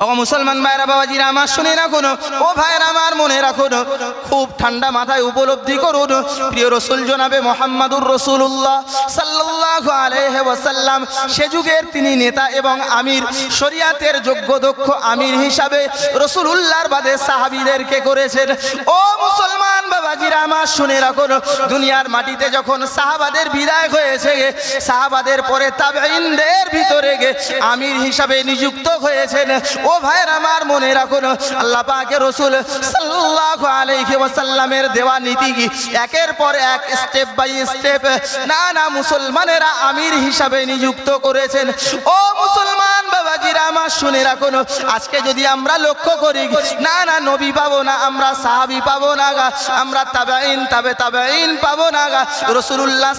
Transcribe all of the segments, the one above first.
ও মুসলমান ভাইরা বাবাজিরা, আমার শুনে রাখুন। ও ভাইরা আমার মনে রাখুন। খুব ঠান্ডা মাথায় উপলব্ধি করুন। প্রিয় রসুল জনাবে মোহাম্মদুর রসুল্লাহ সাল্লাহ আলহে ওয়াসাল্লাম। সে যুগের তিনি নেতা এবং আমির। শরিয়াতের যোগ্য দক্ষ আমির হিসাবে রসুলুল্লাহর বাদে সাহাবিদেরকে করেছেন। ও মুসলমান বাবাজিরা, আমার শুনে রাখুন। দুনিয়ার মাটিতে যখন সাহাবাদের বিদায় হয়েছে, সাহাবাদের পরে তাবেইনদের ভিতরে আমির হিসাবে নিযুক্ত হয়েছেন। ও ভাইয়ের আমার মনে রাখুন, আল্লাহ পাকে রসুল সাল্লাল্লাহু আলাইহি ওয়াসাল্লামের দেওয়া নীতি কি? একের পর এক স্টেপ বাই স্টেপ না না, মুসলমানেরা আমির হিসাবে নিযুক্ত করেছেন। ও মুসলমান বাবাজিরা, আমার শুনে রাখুন, আজকে যদি আমরা লক্ষ্য করি, না না, নবী পাবো না, আমরা সাহাবি পাবো না গা, আমরা তাবেইন তাবে তাবেইন পাবো না গা, রসুলুল্লাহ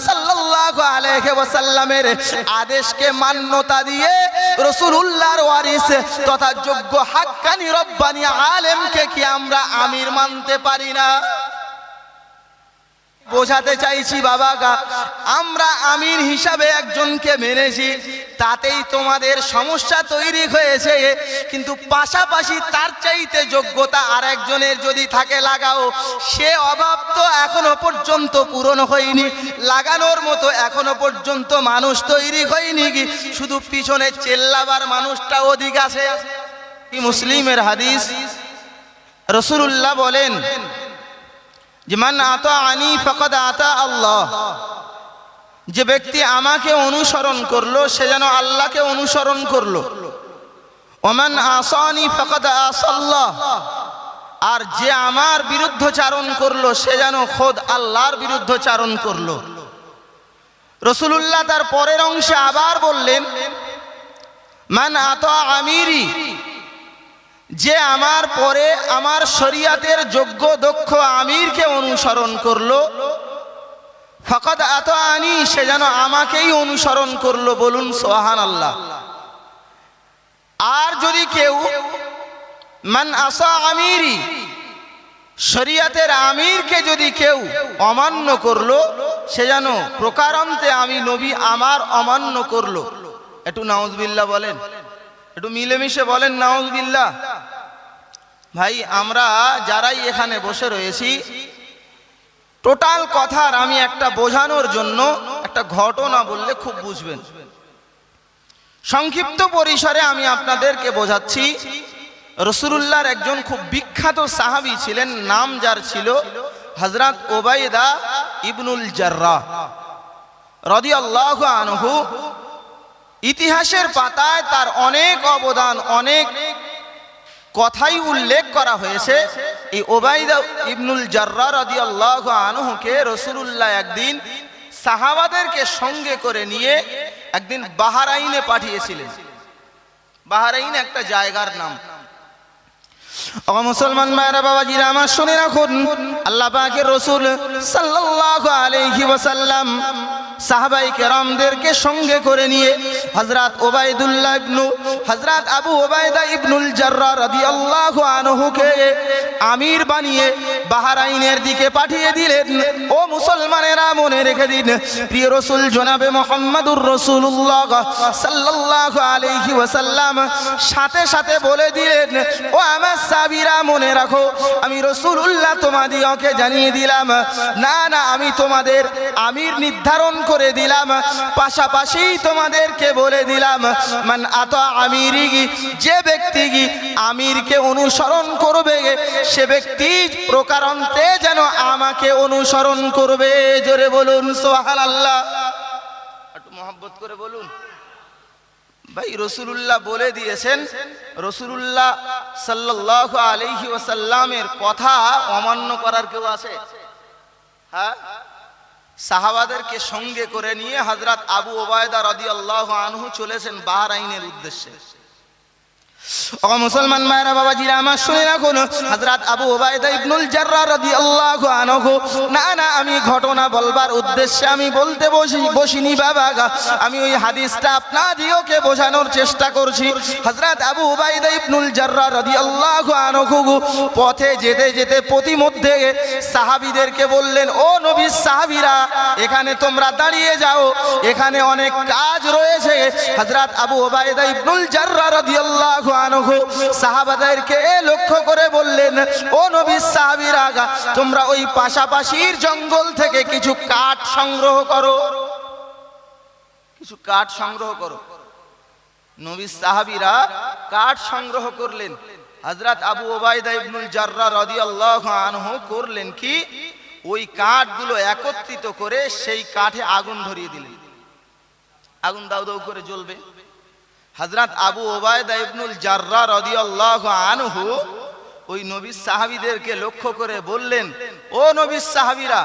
সাল্লাল্লাহু আলাইহি আদেশকে মান্যতা দিয়ে রসুলুল্লাহর ওয়ারিস তথা যোগ্য হাক্কানি রব্বানি আলেমকে কি আমরা আমির মানতে পারি না? বোঝাতে চাইছি, বাবা আমরা আমির হিসাবে একজনকে মেনেছি, তাতেই তোমাদের সমস্যা তৈরি হয়েছে, কিন্তু পাশাপাশি তার চাইতে যোগ্যতা আর একজনের যদি থাকে লাগাও, সে অভাব তো এখনও পর্যন্ত পূরণ হয়নি, লাগানোর মতো এখনও পর্যন্ত মানুষ তৈরি হয়নি কি, শুধু পিছনে চেল্লাবার মানুষটা অধিক আছে। কি মুসলিমের হাদিস? রসুল্লাহ বলেন যে মান আতা আনি ফকদ আতা আল্লাহ। যে ব্যক্তি আমাকে অনুসরণ করল, সে যেন আল্লাহকে অনুসরণ করল। ওমান আসানি ফকদ আসাল্লাহ। আর যে আমার বিরুদ্ধ চারণ করল, সে যেন খোদ আল্লাহর বিরুদ্ধ চারণ করল। রসুলুল্লাহ তার পরের অংশে আবার বললেন, মান আতা আমিরি যে আমার পরে আমার শরিয়াতের যোগ্য, দক্ষ আমিরকে অনুসরণ করল, ফকত এত আনি, সে যেন আমাকেই অনুসরণ করল বলুন সোহান আল্লাহ আর যদি কেউ, মান আসা আমিরি, শরিয়াতের আমিরকে যদি কেউ অমান্য করল, সে যেন প্রকারান্তে আমি নবী আমার অমান্য করল। একটু নাউজবিল্লা বলেন। একটু মিলেমিশে বলেন নাউজবিল্লা ভাই, আমরা যারাই এখানে বসে রয়েছি, টোটাল কথার আমি একটা বোঝানোর জন্য একটা ঘটনা বললে খুব বুঝবেন। সংক্ষিপ্ত পরিসরে আমি আপনাদেরকে বোঝাচ্ছি, রসুলুল্লাহর একজন খুব বিখ্যাত সাহাবি ছিলেন, নাম যার ছিল হজরত ওবায়দা ইবনুল জার্রা রদি আল্লাহ আনহু। ইতিহাসের পাতায় তার অনেক অবদান, অনেক কথাই উল্লেখ করা হয়েছে। এই ওবায়দা ইবনুল জার্রা রদি আল্লাহ আনহুকে রসুলুল্লাহ একদিন সাহাবাদেরকে সঙ্গে করে নিয়ে একদিন বাহারাইনে পাঠিয়েছিলেন। বাহারাইন একটা জায়গার নাম। মুসলমান আমার শুনে রাখুন, আল্লাহ রসুল সাল্লাল্লাহু আলাইহি ওয়াসাল্লাম সাহাবাই কেরামদেরকে সঙ্গে করে নিয়ে হজরত ওবায়দুল্লাহ ইবনু হজরত আবু ওবায়দা ইবনুল জার্রা রাদিয়াল্লাহু আনহুকে আমির বানিয়ে বাহারাইনের দিকে পাঠিয়ে দিলেন। ও মুসলমানেরা মনে রেখে দিন, প্রিয় রসুল জনাবে মোহাম্মদুর রসুল্লাহ সাল্লাল্লাহু আলাইহি ওয়াসাল্লাম সাথে সাথে বলে দিলেন, ও আমার সাবিরা মনে রাখো, আমি রসুল্লাহ তোমাদিওকে জানিয়ে দিলাম। না না, আমি তোমাদের আমির নির্ধারণ করে দিলাম, পাশাপাশি তোমাদেরকে বলে দিলাম, মান আত আমিরি, যে ব্যক্তি আমিরকে অনুসরণ করবে, সে ব্যক্তি প্রকারান্তে যেন আমাকে অনুসরণ করবে। জোরে বলুন সোহান আল্লাহ একটু মহব্বত করে বলুন। ভাই, রসুলুল্লাহ বলে দিয়েছেন, রসুলুল্লাহ সাল্লাহ আলহি ওসাল্লামের কথা অমান্য করার কেউ আছে? হ্যাঁ? সাহাবাদেরকে সঙ্গে করে নিয়ে হজরত আবু ওবায়দা রদি আল্লাহ আনহু চলেছেন বাহরাইনের উদ্দেশ্যে। ও মুসলমান মায়েরা, বাবাজিরা, আমার শুনে রাখুন, হযরত আবু ওবায়দা ইবনুল জাররা রাদিয়াল্লাহু আনহু, না না, আমি ঘটনা বলবার উদ্দেশ্যে আমি বলতে বসি, বসিনি বাবা আমি ওই হাদিসটা আপনাদিওকে বোঝানোর চেষ্টা করছি। হযরত আবু ওবায়দা ইবনুল জাররা রাদিয়াল্লাহু আনহু পথে যেতে যেতে প্রতিমধ্যে সাহাবীদেরকে বললেন, ও নবীর সাহাবীরা, এখানে তোমরা দাঁড়িয়ে যাও, এখানে অনেক কাজ রয়েছে। হযরত আবু ওবায়দা ইবনুল জাররা রাদিয়াল্লাহু আনহু সাহাবাদেরকে লক্ষ্য করে বললেন, ও সাহাবীরা, তোমরা ওই পাশাপাশির জঙ্গল থেকে কিছু কাঠ সংগ্রহ করো। কিছু কাঠ সংগ্রহ করো। নবী সাহাবীরা কাঠ সংগ্রহ করলেন। হযরত আবু ওবায়দা ইবনুল করলেন কি? ওই কাঠগুলো একত্রিত করে সেই কাঠে আগুন ধরিয়ে দিলেন। আগুন দাউ দাউ করে জ্বলবে। হযরত আবু ওবায়দা ইবনুল জাররা আনহু ওই নবী সাহাবীদেরকে লক্ষ্য করে বললেন, ও নবী সাহাবীরা,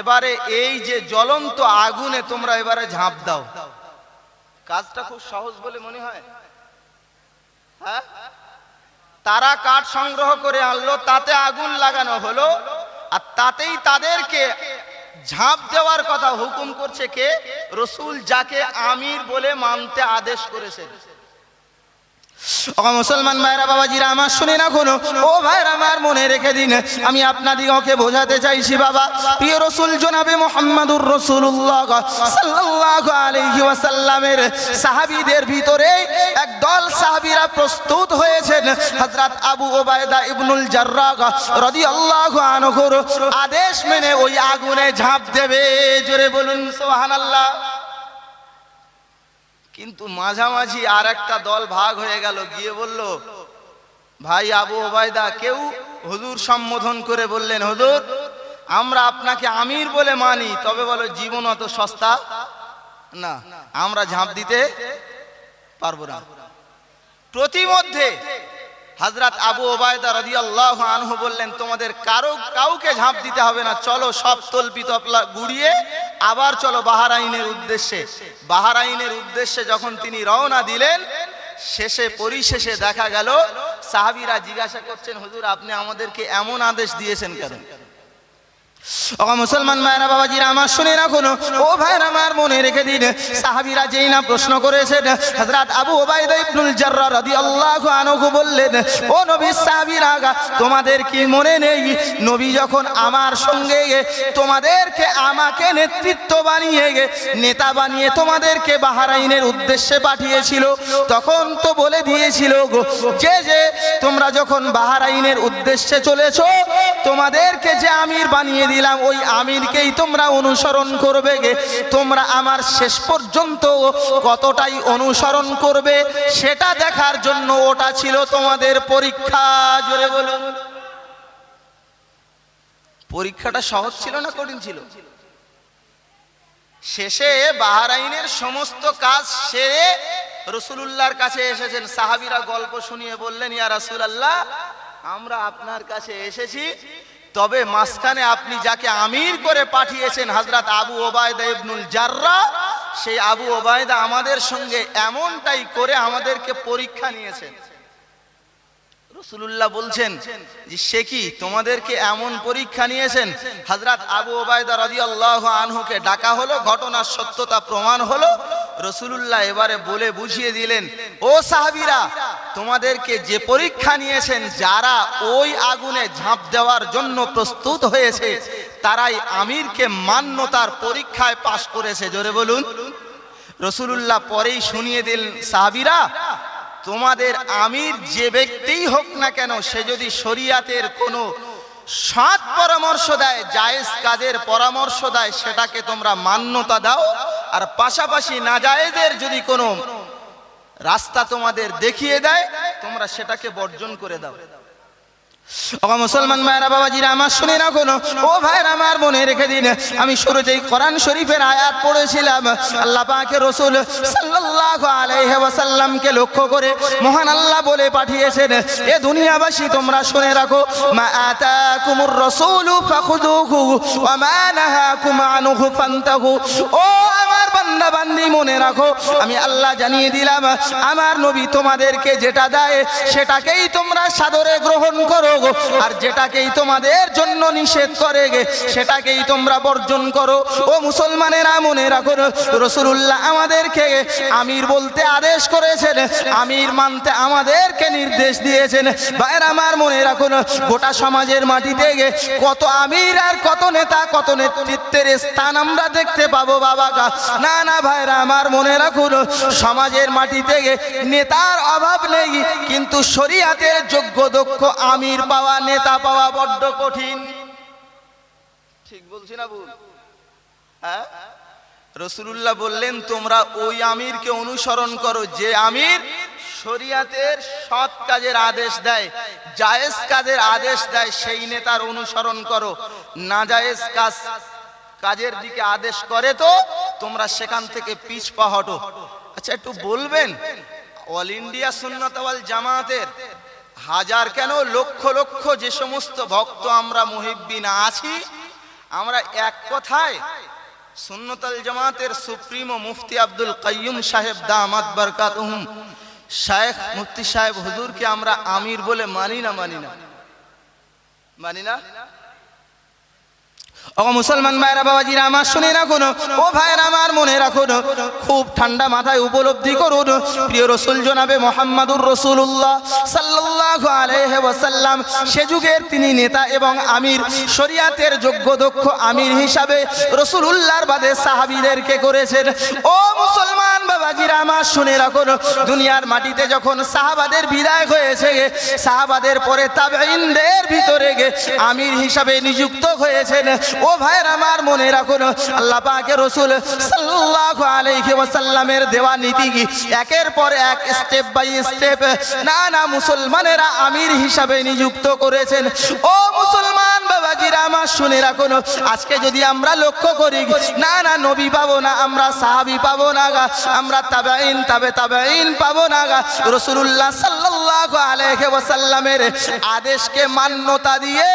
এবারে এই যে জ্বলন্ত আগুনে তোমরা এবারে ঝাঁপ দাও। কাজটা খুব সহজ বলে মনে হয়। হ্যাঁ? তারা কাঠ সংগ্রহ করে আনলো, তাতে আগুন লাগানো হলো, আর তাতেই তাদেরকে ঝাঁপ দেওয়ার কথা হুকুম করছে কে? রসুল যাকে আমির বলে মানতে আদেশ করেছে মুসলমান ভাইরা, বাবাজিরা, আমার শুনে না কোনো ও ভাইরা, আমার মনে রেখে দিন। আমি আপনাদিগকে বোঝাতে চাইছি, বাবা। প্রিয় রসুল, জনাবে মোহাম্মদুর রসুল্লাহ সাল্লাল্লাহু আলাইহি ওয়াসাল্লামের সাহাবীদের ভিতরে একদল সাহাবীরা প্রস্তুত হয়েছেন। হযরত আবু ওবায়দা ইবনুল জাররাহ রাদিয়াল্লাহু আনহুর আদেশ মেনে ওই আগুনে ঝাঁপ দেবে। জোরে বলুন, সুবহানাল্লাহ। কিন্তু মাঝামাঝি আর একটা দল ভাগ হয়ে গেল। গিয়ে বলল, ভাই আবু ওবায়দা, কেউ হুজুর সম্বোধন করে বললেন, হুজুর, আমরা আপনাকে আমির বলে মানি, তবে বলো জীবন অত সস্তা না। আমরা ঝাঁপ দিতে পারব না। প্রতিমধ্যে হাজরাত আবু ওবায়দা রাদিয়াল্লাহু আনহু বললেন, তোমাদের কারও, কাউকে ঝাঁপ দিতে হবে না। চলো সব তল্পি তপলা গুড়িয়ে আবার চলো বাহার আইনের উদ্দেশ্যে। বাহার আইনের উদ্দেশ্যে যখন তিনি রওনা দিলেন, শেষে, পরিশেষে দেখা গেল, সাহাবিরা জিজ্ঞাসা করছেন, হুজুর, আপনি আমাদেরকে এমন আদেশ দিয়েছেন কেন? মুসলমান ভাইরা বাবাজিরা, আমার ও আমার মনে রেখে দিন। সাহাবীরা যেই প্রশ্ন আবু বললেন, ও তোমাদের কি মনে নেই? নবী যখন আমার সঙ্গে তোমাদেরকে আমাকে নেতৃত্ব বানিয়ে গে নেতা বানিয়ে তোমাদেরকে বাহারাইনের উদ্দেশ্যে পাঠিয়েছিল, তখন তো বলে দিয়েছিল যে যে, তোমরা যখন বাহারাইনের উদ্দেশ্যে চলেছো, তোমাদেরকে যে আমির বানিয়ে দিলাম, ওই আমিরকেই তোমরা অনুসরণ করবে গে। তোমরা আমার শেষ পর্যন্ত কতটাই অনুসরণ করবে সেটা দেখার জন্য ওটা ছিল তোমাদের পরীক্ষা। জোরে বলুন। পরীক্ষাটা সহজ ছিল না কঠিন ছিল? শেষে বাহারাইনের সমস্ত কাজ সেরে রসুলুল্লাহর কাছে এসেছেন। সাহাবিরা গল্প শুনিয়ে বললেন, ইয়া রাসূলুল্লাহ, আমরা আপনার কাছে এসেছি তবে মাঝখানে আপনি যাকে আমির করে পাঠিয়েছেন হজরত আবু ওবায়দা ইবনুল জাররা, সেই আবু ওবায়দা আমাদের সঙ্গে এমনটাই করে আমাদেরকে পরীক্ষা নিয়েছেন। বলছেন যে, সে কি তোমাদেরকে এমন পরীক্ষা নিয়েছেন? হজরত আবু ওবায়দা আনহুকে ডাকা হলো, ঘটনার সত্যতা প্রমাণ হলো। রসুলুল্লাহ এবারে বলে বুঝিয়ে দিলেন, ও সাহাবীরা তোমাদেরকে যে পরীক্ষা নিয়েছেন, যারা ওই আগুনে ঝাঁপ দেওয়ার জন্য প্রস্তুত হয়েছে, তারাই আমিরকে মান্যতার পরীক্ষায় পাশ করেছে। জোরে বলুন। রসুলুল্লাহ পরেই শুনিয়ে দিলেন, সাহাবীরা, তোমাদের আমির যে ব্যক্তিই হোক না কেন, সে যদি শরিয়াতের কোনো সৎ পরামর্শ দেয়, জায়েজ কাজের পরামর্শ দেয়, সেটাকে তোমরা মান্যতা দাও। আর পাশাপাশি নাজায়েজের যদি কোনো রাস্তা তোমাদের দেখিয়ে দেয়, তোমরা সেটাকে বর্জন করে দাও। মুসলমান ভাইরা বাবাজিরা, আমার শুনে না। ও ভাইরা আমার মনে রেখে দিন। আমি শুরুতেই কোরআন শরীফের আয়াত পড়েছিলাম, আল্লাহ পাকে রসুল সাল্লাল্লাহু আলাইহি ওয়াসাল্লামকে লক্ষ্য করে মহান আল্লাহ বলে পাঠিয়েছেন, এ দুনিয়াবাসী, তোমরা শুনে রাখো, মা আতাকুমুর রাসূলু ফাখুযুহু ওয়া মা ও আমার বান্দা বান্দি মনে রাখো, আমি আল্লাহ জানিয়ে দিলাম, আমার নবী তোমাদেরকে যেটা দেয়, সেটাকেই তোমরা সাদরে গ্রহণ করো আর যেটাকেই তোমাদের জন্য নিষেধ করে গে, সেটাকেই তোমরা বর্জন করো। ও মুসলমানেরা, মনে রাখো রসুল্লাহ আমাদেরকে আমির বলতে আদেশ করেছেন, আমির মানতে আমাদেরকে নির্দেশ দিয়েছেন। ভাইয়ের আমার মনে রাখুন গোটা সমাজের মাটিতে গে, কত আমির আর কত নেতা, কত নেতৃত্বের স্থান আমরা দেখতে পাবো, বাবা না না ভাইরা, আমার মনে রাখুন, সমাজের মাটিতে গে নেতার অভাব নেই, কিন্তু শরিয়াতের যোগ্য দক্ষ আমির পাওয়া নেতা পাওয়া বড্ড কঠিন। ঠিক বলছি না ভুল? হ্যাঁ? রসুল্লাহ বললেন, তোমরা ওই আমিরকে অনুসরণ করো, যে আমির শরিয়াতের সৎ কাজের আদেশ দেয়, জায়েজ কাজের আদেশ দেয়, সেই নেতার অনুসরণ করো। না জায়েজ কাজ কাজের দিকে আদেশ করে তো, তোমরা সেখান থেকে পিছ পা হটো। আচ্ছা একটু বলবেন, অল ইন্ডিয়া সুন্নতওয়াল জামাতের হাজার কেন, লক্ষ লক্ষ যে সমস্ত ভক্ত আমরা মুহিব্বিন আছি, আমরা এক কথায় সুন্নতাল জামাতের সুপ্রিমো মুফতি আব্দুল কাইয়ুম সাহেব দামাত বরকাতুহুম, শায়েখ মুফতি সাহেব হুজুরকে আমরা আমির বলে মানি না মানি না। মানি না? ও মুসলমান ভাইরা, বাবাজিরা, আমার শুনে রাখুন। ও ভাইরা, আমার মনে রাখুন। খুব ঠান্ডা মাথায় উপলব্ধি করুন। প্রিয় রসুল জনাবে মোহাম্মদুর রসুল্লাহ আলাইহি ওয়াসাল্লাম, সে যুগের তিনি নেতা এবং আমির, শরিয়াতের যোগ্য দক্ষ আমির হিসাবে রসুল উল্লাহর বাদে সাহাবীদেরকে করেছেন। ও মুসলমান বাবাজিরা, আমার শুনে রাখুন। দুনিয়ার মাটিতে যখন সাহাবাদের বিদায় হয়েছে, সাহাবাদের পরে তাবেইনদের ভিতরে আমির হিসাবে নিযুক্ত হয়েছেন। ও ভাইয়ের আমার মনে রাখুন, আল্লাহ পাকে রসুল সাল্লাল্লাহু আলাইহি ওয়াসাল্লামের দেওয়া নীতি কি? একের পর এক স্টেপ বাই স্টেপ না না, মুসলমানেরা আমির হিসাবে নিযুক্ত করেছেন। ও মুসলমান বাবাজিরা, আমার শুনে রাখুন, আজকে যদি আমরা লক্ষ্য করি, না না, নবী পাবো না, আমরা সাহাবি পাবো না গা, আমরা তাবেইন তাবে তাবেইন পাবো না গা, রসুলুল্লাহ সাল্লাল্লাহু আলাইহি ওয়াসাল্লামের আদেশকে মান্যতা দিয়ে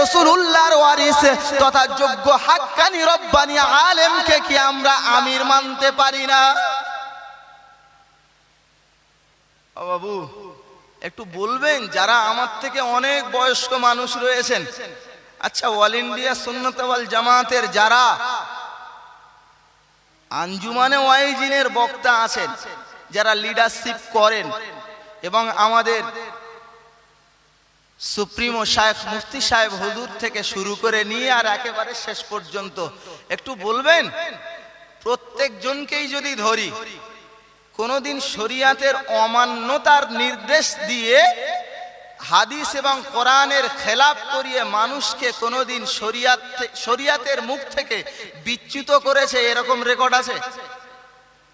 রসুলুল্লাহর ওয়ারিস তথা যোগ্য হাক্কানি রব্বানি আলেমকে কি আমরা আমির মানতে পারি না? বাবু, একটু বলবেন যারা আমার থেকে অনেক বয়স্ক মানুষ রয়েছেন? আচ্ছা অল ইন্ডিয়া সুন্নতওয়াল জামাতের যারা আঞ্জুমানে ওয়াইজিনের বক্তা আছেন, যারা লিডারশিপ করেন এবং আমাদের সুপ্রিমো শায়েখ, মুফতি সাহেব হুজুর থেকে শুরু করে নিয়ে আর একেবারে শেষ পর্যন্ত। একটু বলবেন? প্রত্যেকজনকেই যদি ধরি, কোনোদিন শরিয়াতের অমান্যতার নির্দেশ দিয়ে হাদিস এবং কোরআনের খেলাপ করিয়ে মানুষকে কোনোদিন শরিয়াত শরিয়াতের মুখ থেকে বিচ্যুত করেছে, এরকম রেকর্ড আছে?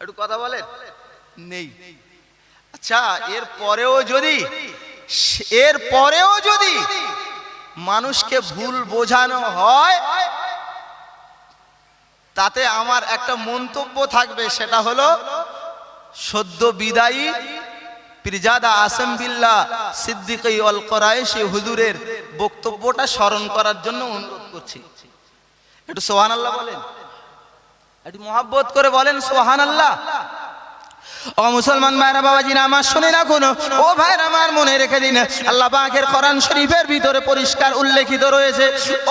একটু কথা বলেন? নেই। আচ্ছা এর পরেও যদি এর পরেও যদি মানুষকে ভুল বোঝানো হয়, তাতে আমার একটা মন্তব্য থাকবে, সেটা হলো, সদ্য বিদায়ী পিরজাদা আসেম বিল্লা সিদ্দিকই অল হুজুরের বক্তব্যটা স্মরণ করার জন্য অনুরোধ করছি। একটু সোহান আল্লাহ বলেন। একটু মহাব্বত করে বলেন সোহান আল্লাহ ও মুসলমান ভাইরা বাবাজিরা আমার শুনে রাখুন। ও ভাইরা, আমার মনে রেখে দিন। আল্লাহ পাকের কোরআন শরীফের ভিতরে পরিষ্কার উল্লেখিত রয়েছে।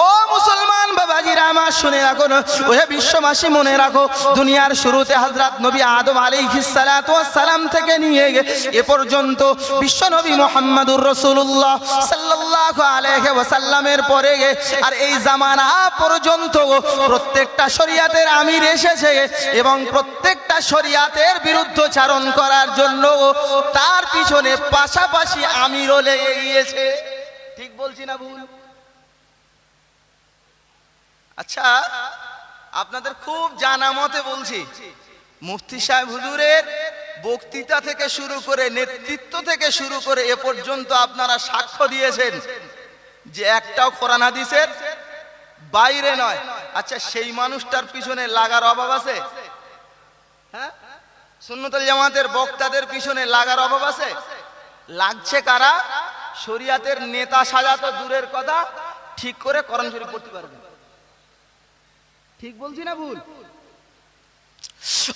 ও মুসলমান বাবাজিরা আমার শুনে রাখুন। ওহে বিশ্ববাসী, মনে রাখো, দুনিয়ার শুরুতে হযরত নবী আদম ওয়াস সালাম থেকে নিয়ে এ পর্যন্ত বিশ্ব নবী মুহাম্মদুর রাসূলুল্লাহ সাল্লাল্লাহু আলাইহি ওয়াসাল্লামের পরে আর এই জামানা পর্যন্ত প্রত্যেকটা শরিয়াতের আমির এসেছে এবং প্রত্যেকটা শরিয়াতের বিরুদ্ধে চারণ করার জন্য তার পিছনে পাশাপাশি আমিরও লেগে গিয়েছে ঠিক বলছি না ভুল? আচ্ছা আপনাদের খুব জানা মতে বলছি, মুফতি সাহেব হুজুরের বক্তৃতা থেকে শুরু করে নেতৃত্ব থেকে শুরু করে এ পর্যন্ত আপনারা সাক্ষ্য দিয়েছেন যে একটাও কোরআন হাদিসের বাইরে নয়। আচ্ছা সেই মানুষটার পিছনে লাগার অভাব আছে? হ্যাঁ? সুন্নতুল জামাতের বক্তাদের পিছনে লাগার অভাব আছে? লাগছে কারা? শরিয়াতের নেতা সাজা তো দূরের কথা, ঠিক করে করণ শরীফ পড়তে পারবে। ঠিক বলছি না ভুল?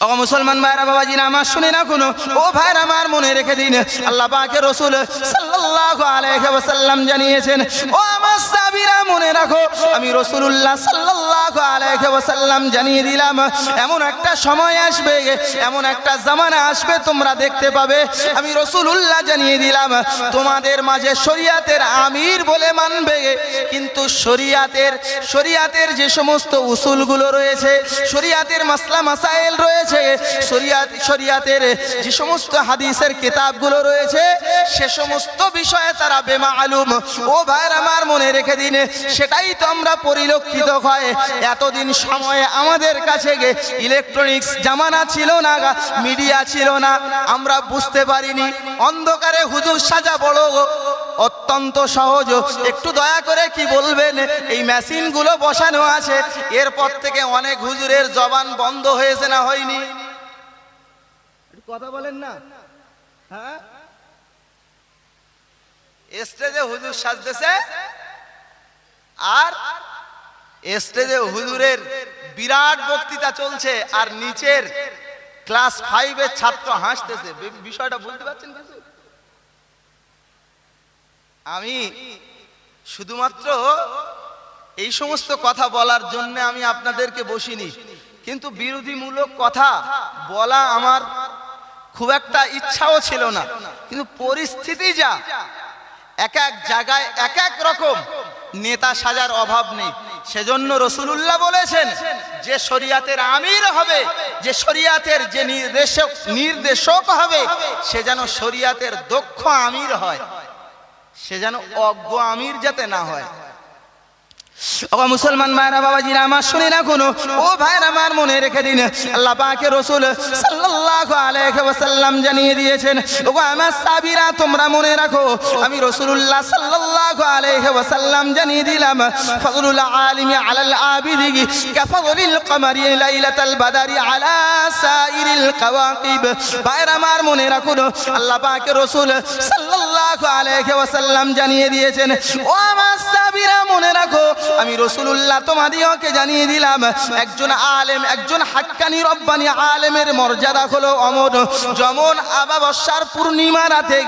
ও মুসলমান ভাইরা বাবাজিরা আমার শুনে না কোনো? ও ভাইরা, আমার মনে রেখে দিন। আল্লাহ পাকের রসুল সাল্লাল্লাহু আলাইহি ওয়াসাল্লাম জানিয়েছেন, ও মনে রাখো। আমি আলাইহি জানিয়ে দিলাম, এমন একটা সময় আসবে, এমন একটা জামানা আসবে তোমরা দেখতে পাবে। আমি জানিয়ে দিলাম, তোমাদের মাঝে শরিয়াতের আমির বলে মানবে, কিন্তু শরিয়াতের শরিয়াতের যে সমস্ত উসুলগুলো রয়েছে, শরিয়াতের মাসলা মাসাইল রয়েছে, শরিয়াত, শরিয়াতের যে সমস্ত হাদিসের কিতাবগুলো রয়েছে, সে সমস্ত বিষয়ে তারা বেমালুম। ও ভাইয়ের আমার মনে রেখে দিন। সেটাই তো আমরা পরিলক্ষিত হয়। এতদিন সময়ে আমাদের কাছে গে ইলেকট্রনিক্স জামানা ছিল না মিডিয়া ছিল না। আমরা বুঝতে পারিনি। অন্ধকারে হুজুর সাজা বড় অত্যন্ত সহজ। একটু দয়া করে কি বলবেন? এই মেশিনগুলো বসানো আছে। এরপর থেকে অনেক হুজুরের জবান বন্ধ হয়েছে না হয়নি। কথা বলেন না। হ্যাঁ? স্টেজে হুজুর সাজতেছে। আর স্টেজে হুজুরের বিরাট বক্তৃতা চলছে আর নিচের ক্লাস ফাইভের ছাত্র হাসতেছে। বিষয়টা বুঝতে পারছেন আমি শুধুমাত্র এই সমস্ত কথা বলার জন্য আমি আপনাদেরকে বসিনি। কিন্তু বিরোধীমূলক কথা বলা আমার খুব একটা ইচ্ছাও ছিল না। কিন্তু পরিস্থিতি যা, এক এক জায়গায় এক এক রকম নেতা সাজার অভাব নেই। সেজন্য রসুলুল্লাহ বলেছেন, যে শরিয়াতের আমির হবে, যে শরিয়াতের যে নির্দেশক নির্দেশক হবে, সে যেন শরিয়াতের দক্ষ আমির হয়। সে যেন অজ্ঞ আমির যাতে না হয়। ও মুসলমান ভাইরা, বাবাজিরা, আমার শুনে না কোনো ও ভাইরা, আমার মনে রেখে দিন। আল্লাহ রসুল সাল্লাল্লাহু আলাইহি ওয়াসাল্লাম জানিয়ে দিয়েছেন ও আমার সাবিরা তোমরা মনে রাখো, আমি রাসূলুল্লাহ সাল্লাল্লাহু আলাইহি ওয়াসাল্লাম জানিয়ে দিলাম, ফজলুল আলিমি আলাল আবিদি কাফজলিল কমারি লাইলাতাল বাদারি আলা সাইরিল কাওয়াকিব। ভাইরা, আমার মনে রাখো আল্লাহ পাকের রসুল সাল্লাল্লাহু আলাইহি ওয়াসাল্লাম জানিয়ে দিয়েছেন, ও আমার সাবিরা মনে রাখো, আমি রসুলুল্লাহ তোমাদিওকে জানিয়ে দিলাম, একজন আলেম, একজন হাক্কানি রব্বানি আলেমের মর্যাদা হলো অমর। যেমন আবাবস্যার পূর্ণিমা রাতে,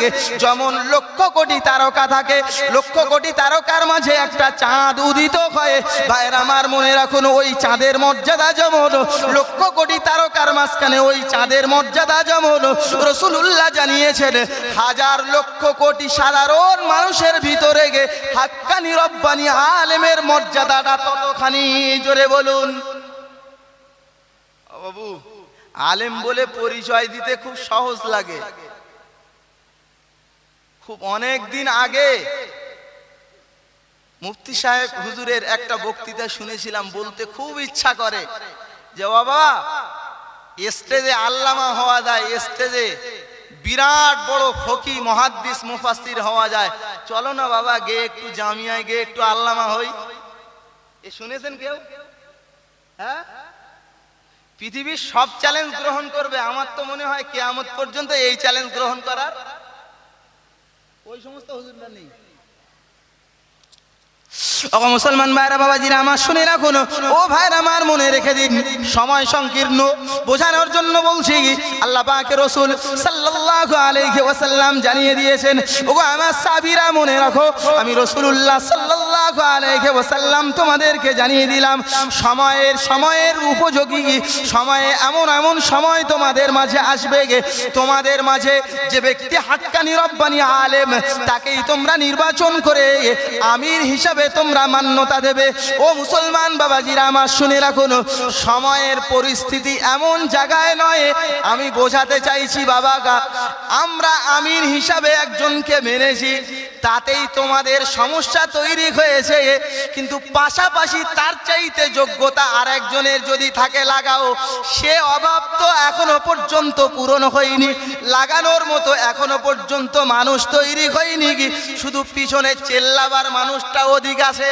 যেমন লক্ষ কোটি তারকা থাকে, লক্ষ কোটি তারকার মাঝে একটা চাঁদ উদিত হয়। ভাইয়ের আমার মনে রাখুন, ওই চাঁদের মর্যাদা যেমন, লক্ষ কোটি তারকার মাঝখানে ওই চাঁদের মর্যাদা যেমন। রসুলুল্লাহ জানিয়েছেন, হাজার লক্ষ কোটি সাধারণ মানুষের ভিতরে গে হাক্কানি রব্বানি আলেমের মর্যাদাটা ততখানি জোরে বলুন। বাবু, আলেম বলে পরিচয় দিতে খুব সহজ লাগে। খুব অনেক দিন আগে মুফতি সাহেব হুজুরের একটা বক্তৃতা শুনেছিলাম, বলতে খুব ইচ্ছা করে যে, বাবা, স্টেজে আল্লামা হওয়া যায়, স্টেজে বিরাট বড় ফকি মহাদ্দিস মুফাসির হওয়া যায়। চলো না বাবা, গে একটু জামিয়ায়, গে একটু আল্লামা হই। এ শুনেছেন কেউ? হ্যাঁ? পৃথিবীর সব চ্যালেঞ্জ গ্রহণ করবে, আমার তো মনে হয় কেয়ামত পর্যন্ত এই চ্যালেঞ্জ গ্রহণ করার। ওই সমস্ত হুজুরটা নেই। ও মুসলমান ভাইরা, বাবাজিরা, আমার শুনে রাখুন। ও ভাইরা, আমার মনে রেখে দিন। সময় সংকীর্ণ। বোঝানোর জন্য বলছি, আল্লাহ পাকে রসুল সাল্লাল্লাহু আলাইহি ওয়াসাল্লাম জানিয়ে দিয়েছেন ও আমার সাবিরা মনে রাখো, আমি রসুলুল্লাহ সাল্লাল্লাহু আলাইহি ওয়াসাল্লাম তোমাদেরকে জানিয়ে দিলাম, সময়ের সময়ের উপযোগী, সময়ে এমন এমন সময় তোমাদের মাঝে আসবে গে। তোমাদের মাঝে যে ব্যক্তি হাক্কানি রব্বানি আলেম, তাকেই তোমরা নির্বাচন করে আমির হিসাবে তোমরা মান্যতা দেবে। ও মুসলমান বাবাজিরা, আমার শুনে রাখুন সময়ের পরিস্থিতি এমন জায়গায় নয়, আমি বোঝাতে চাইছি, বাবা আমরা আমির হিসাবে একজনকে মেনেছি। তাতেই তোমাদের সমস্যা তৈরি হয়েছে। কিন্তু পাশাপাশি তার চাইতে যোগ্যতা আরেকজনের যদি থাকে লাগাও, সে অভাব তো এখনও পর্যন্ত পূরণ হয়নি। লাগানোর মতো এখনও পর্যন্ত মানুষ তৈরি হয়নি কি? শুধু পিছনে চেল্লাবার মানুষটা অধিক আছে।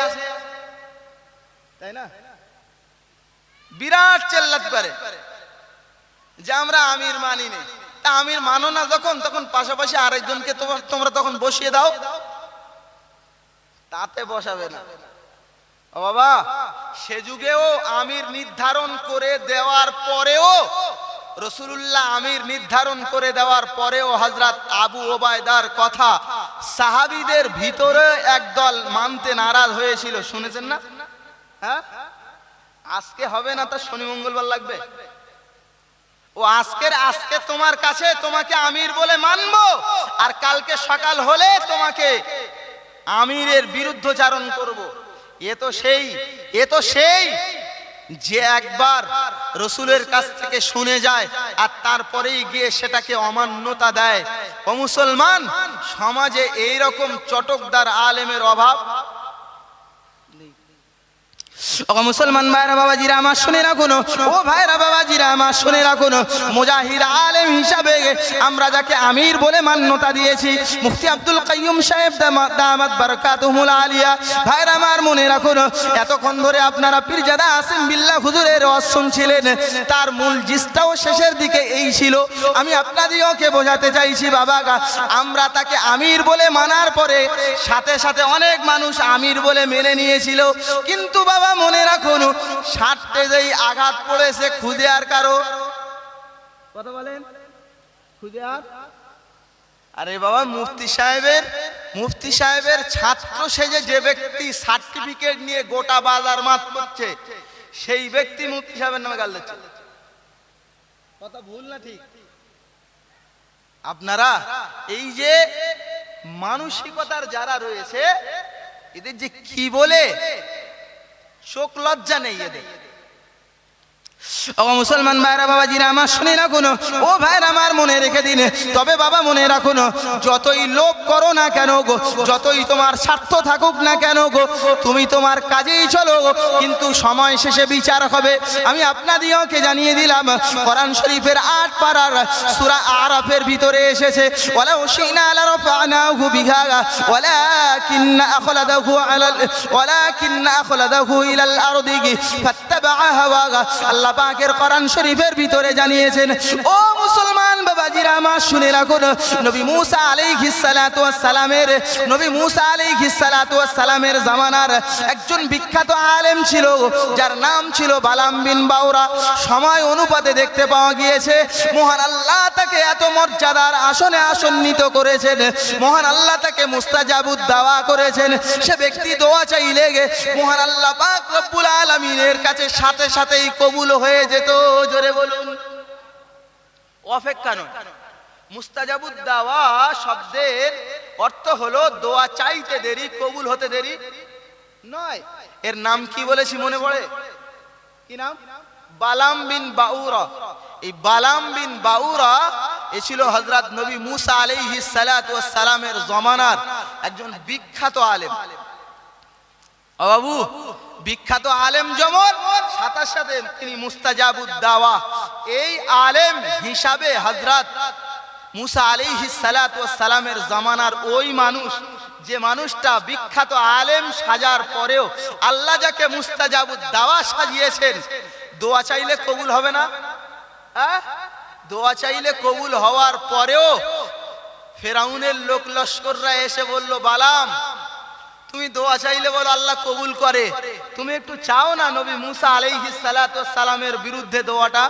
তাই না? বিরাট চেল্লাতে পারে। যে আমরা আমির মানি নে। আমির মানো না যখন, তখন পাশাপাশি আরেকজনকে তোমরা তখন বসিয়ে দাও। তাতে বসাবে না। বাবা, সে যুগেও আমির নির্ধারণ করে দেওয়ার পরেও, রসুলুল্লাহ আমির নির্ধারণ করে দেওয়ার পরেও হজরত আবু ওবায়দার কথা সাহাবিদের ভিতরে একদল মানতে নারাজ হয়েছিল। শুনেছেন না? হ্যাঁ? আজকে হবে না তার শনি মঙ্গলবার লাগবে? ও আজকের, আজকে তোমার কাছে তোমাকে আমির বলে মানব, আর কালকে সকাল হলে তোমাকে আমিরের বিরুদ্ধচারণ করব। এ তো সেই, এ তো সেই যে একবার রসুলের কাছ থেকে শুনে যায়, আর তারপরেই গিয়ে সেটাকে অমান্যতা দেয় ও মুসলমান, সমাজে এইরকম চটকদার আলেমের অভাব মুসলমান বাবাজিরা, আমার শুনে রাখুন। ও বাবাজিরা, আমার শুনে রাখুন। আলেম হিসাবে আমরা যাকে আমির বলে মান্যতা দিয়েছি আলিয়া। আমার মনে রাখুন, এতক্ষণ ধরে আপনারা পীরজাদা আসিম বিল্লাহ হুজুরের শুনছিলেন। তার মূল জিসটাও শেষের দিকে এই ছিল। আমি আপনাদেরকে বোঝাতে চাইছি, বাবা আমরা তাকে আমির বলে মানার পরে সাথে সাথে অনেক মানুষ আমির বলে মেনে নিয়েছিল। কিন্তু বাবা মনে রাখুন ষাটটে যেই আঘাত পড়েছে খুদে আর কারও। কথা বলেন? খুদে আর? আরে বাবা মুফতি সাহেবের মুফতি সাহেবের ছাত্র সেজে যে ব্যক্তি সার্টিফিকেট নিয়ে গোটা বাজার মাত করছে সেই ব্যক্তি মুফতি সাহেবের নামে গাল দিচ্ছে। কথা ভুল না ঠিক? আপনারা এই যে মানসিকতার যারা রয়েছে এদের যে কি বলে? শোক লজ্জা নেই এদের। ও মুসলমান ভাইরা বাবা জিরা আমার শুনে রাখুন। ও ভাইরা, আমার মনে রেখে দিন। তবে বাবা, মনে রাখুন, যতই লোভ করো না কেন গো, যতই তোমার স্বার্থ থাকুক না কেন গো, তুমি তোমার কাজেই চলো কিন্তু সময় শেষে বিচার হবে। আমি আপনাদিওকে জানিয়ে দিলাম, কোরআন শরীফের আট পাড়ার সূরা আরাফের ভিতরে এসেছে ওয়ালা উশিনা আলা রাফানাহু বিহা ওয়ালাকিন আখলাদাহু আলা ওয়ালাকিন আখলাদাহু ইলাল আরদি ফাত্তাবা হাওয়া আল্লাহ পাকের কোরআন শরীফের ভিতরে জানিয়েছেন, ও মুসলমান বাবাজিরা, আমার শুনে রাখুন, নবী মুসা আলাইহিস সালাতু ওয়াস সালামের নবী মুসা আলাইহিস সালাতু ওয়াস সালামের জামানার একজন বিখ্যাত আলেম ছিল, যার নাম ছিল বালাম বিন বাউরা সময় অনুপাতে দেখতে পাওয়া গিয়েছে, মহান আল্লাহ তাকে এত মর্যাদার আসনে আসন্নিত করেছেন, মহান আল্লাহ তাকে মুস্তাজাবুদ দাওয়া করেছেন। সে ব্যক্তি দোয়া চাইলে গে মহান আল্লাহ পাক রব্বুল আলামিনের কাছে সাথে সাথেই কবুল হয়ে যেত, জোরে বলুন। অপেক্ষা নয়। শব্দের অর্থ হলো, দোয়া চাইতে দেরি, কবুল হতে দেরি। নয়, এর নাম কি বলেছি মনে পড়ে? কি নাম? বালাম বিন বাউরা। এই বালাম বিন বাউরা, এ ছিল হযরত নবী মুসা আলাইহিস সালাতু ওয়াস সালামের জমানার একজন বিখ্যাত আলেম। ও বিখ্যাত আলেম যেমন সাথে সাথে তিনি মুস্তাজাবুদ দাওয়া এই আলেম হিসাবে হযরত মুসা ওয়াস সালামের জামানার ওই মানুষ, যে মানুষটা বিখ্যাত আলেম সাজার পরেও আল্লাহ যাকে মুস্তাজাবুদ দাওয়া সাজিয়েছেন, দোয়া চাইলে কবুল হবে না? দোয়া চাইলে কবুল হওয়ার পরেও ফেরাউনের লোক লস্কররা এসে বলল, বালাম তুমি দোয়া চাইলে বলো, আল্লাহ কবুল করে। তুমি একটু চাও না নবী মুসা ওয়াস সালামের বিরুদ্ধে দোয়াটা?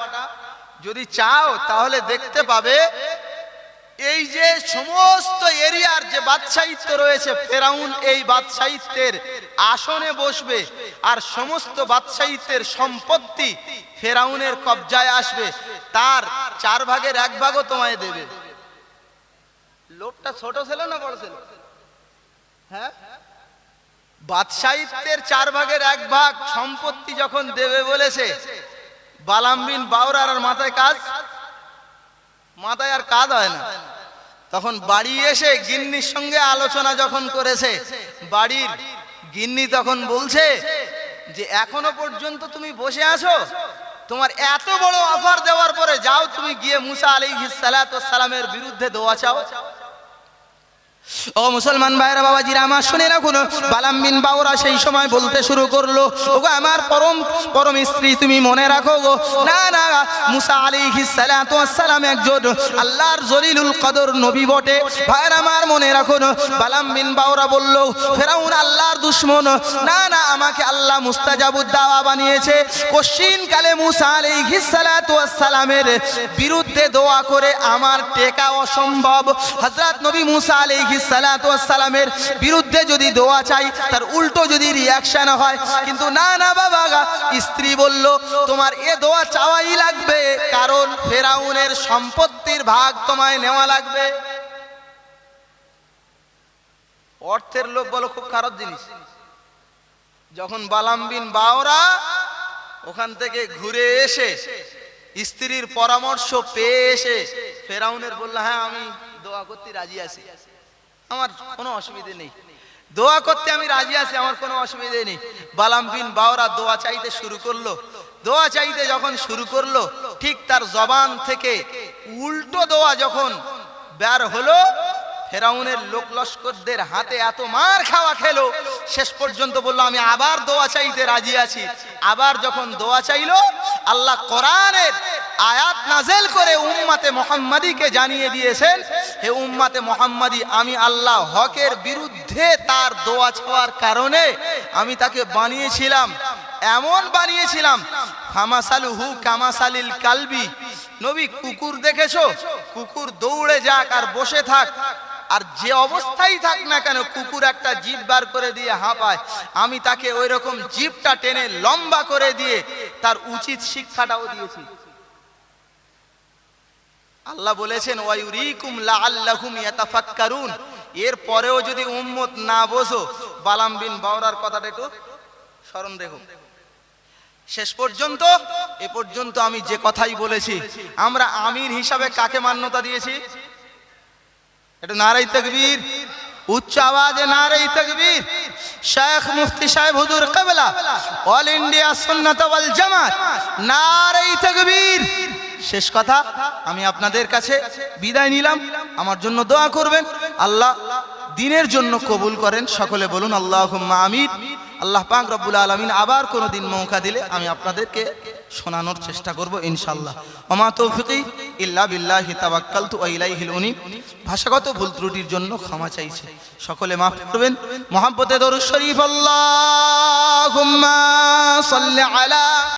যদি চাও, তাহলে দেখতে পাবে, এই যে সমস্ত এরিয়ার যে বাদশাহিত্য রয়েছে, ফেরাউন এই বাদশাহিত্যের আসনে বসবে আর সমস্ত বাদশাহিত্যের সম্পত্তি ফেরাউনের কবজায় আসবে। তার চার ভাগের এক ভাগও তোমায় দেবে। লোকটা ছোট ছিল না বড় ছিল? হ্যাঁ? বাদশাহিত্যের চার ভাগের এক ভাগ সম্পত্তি যখন দেবে বলেছে বালামবিন বাউরার আর মাথায় কাজ? মাথায় আর কাজ হয় না। তখন বাড়ি এসে গিন্নির সঙ্গে আলোচনা যখন করেছে, বাড়ির গিন্নি তখন বলছে যে, এখনও পর্যন্ত তুমি বসে আছো? তোমার এত বড় অফার দেওয়ার পরে যাও তুমি গিয়ে মুসা ওয়াস সালামের বিরুদ্ধে দোয়া চাও। ও মুসলমান ভাইরা বাবাজিরা আমার শুনে রাখুন, বালাম বিন বাউরা সেই সময় বলতে শুরু করল, ওগো আমার পরম পরম স্ত্রী, তুমি মনে রাখো গো, না না, মুসা সালাতু ওয়াসসালাম একজন আল্লাহর জলিলুল কদর নবী বটে। ভাইরা, আমার মনে রাখুন, বালাম বিন বাউরা বলল, ফেরাউন আল্লাহর দুশ্মন, না না, আমাকে আল্লাহ মুস্তাজাবুদ দাওয়া বানিয়েছে। কশিন কালে মুসা আলাইহিস সালাতু ওয়াসসালামের বিরুদ্ধে দোয়া করে আমার টেকা অসম্ভব। হযরত নবী মুসা আলাইহিস সালাতু ওয়াসসালামের বিরুদ্ধে যদি দোয়া চাই, তার উল্টো যদি রিয়াকশন হয়, কিন্তু না না বাবা স্ত্রী বলল, তোমার এ দোয়া চাওয়াই লাগবে, কারণ ফেরাউনের সম্পত্তির ভাগ তোমায় নেওয়া লাগবে। অর্থের লোভ বলো খুব খারাপ জিনিস। যখন বালাম বিন বাওরা ওখান থেকে ঘুরে এসে স্ত্রীর পরামর্শ পেয়ে এসে ফেরাউনের বলল হ্যাঁ আমি দোয়া করতে রাজি আছি। আমার কোনো অসুবিধে নেই। দোয়া করতে আমি রাজি আছি, আমার কোনো অসুবিধে নেই। বালাম বিন বাওরা দোয়া চাইতে শুরু করল। দোয়া চাইতে যখন শুরু করল, ঠিক তার জবান থেকে উল্টো দোয়া যখন বের হলো ফেরাউনের লোক লস্করদের হাতে এত মার খাওয়া খেলো, শেষ পর্যন্ত বলল, আমি আবার দোয়া চাইতে রাজি আছি। আবার যখন দোয়া চাইলো, আল্লাহ কোরআনের আয়াত নাজেল করে উম্মাতে মোহাম্মদীকে জানিয়ে দিয়েছেন, হে উম্মাতে মোহাম্মদী, আমি আল্লাহ হকের বিরুদ্ধে তার দোয়া চাওয়ার কারণে আমি তাকে বানিয়েছিলাম, এমন বানিয়েছিলাম, ফামাসালুহু কামাসালিল কালবি। নবী কুকুর দেখেছ? কুকুর দৌড়ে যাক আর বসে থাক। আর যে অবস্থায় থাক না কেন, কুকুর একটা জিভ বার করে দিয়ে হাঁপায়। আমি তাকে ওই রকম জিভটা টেনে লম্বা করে দিয়ে তার উচিত শিক্ষাটাও দিয়েছি। আল্লাহ বলেছেন, ওয়ায়ুরিকুম লাআল্লাহুম ইয়াতাফাক্কারুন। এর পরেও যদি উম্মত না বোঝো, বালাম বিন বাওরার কথাটা একটু স্মরণ রেখো। শেষ পর্যন্ত, এ পর্যন্ত আমি যে কথাই বলেছি, আমরা আমির হিসাবে কাকে মান্যতা দিয়েছি? একটু নারাই তকবীর। উচ্চ আওয়াজে নারাই তকবীর। শেখ মুফতি সাহেব হুজুর কাবলা, অল ইন্ডিয়া সুন্নাত ওয়াল জামাত, নারাই তকবীর। শেষ কথা, আমি আপনাদের কাছে বিদায় নিলাম। আমার জন্য দোয়া করবেন। আল্লাহ দিনের জন্য কবুল করেন। সকলে বলুন আল্লাহ আমিন। আল্লাহ পাক রব্বুল আলমিন আবার কোনো দিন মৌকা দিলে আমি আপনাদেরকে শোনানোর চেষ্টা করব ইনশাল্লাহ অমা তৌফিকি ইল্লা বিল্লাহি তাবাক্কাল তু ইলাইহিল উনি। ভাষাগত ভুল ত্রুটির জন্য ক্ষমা চাইছে। সকলে মাফ করবেন। মোহাম্মতে দরুদ শরীফ সাল্লি আলা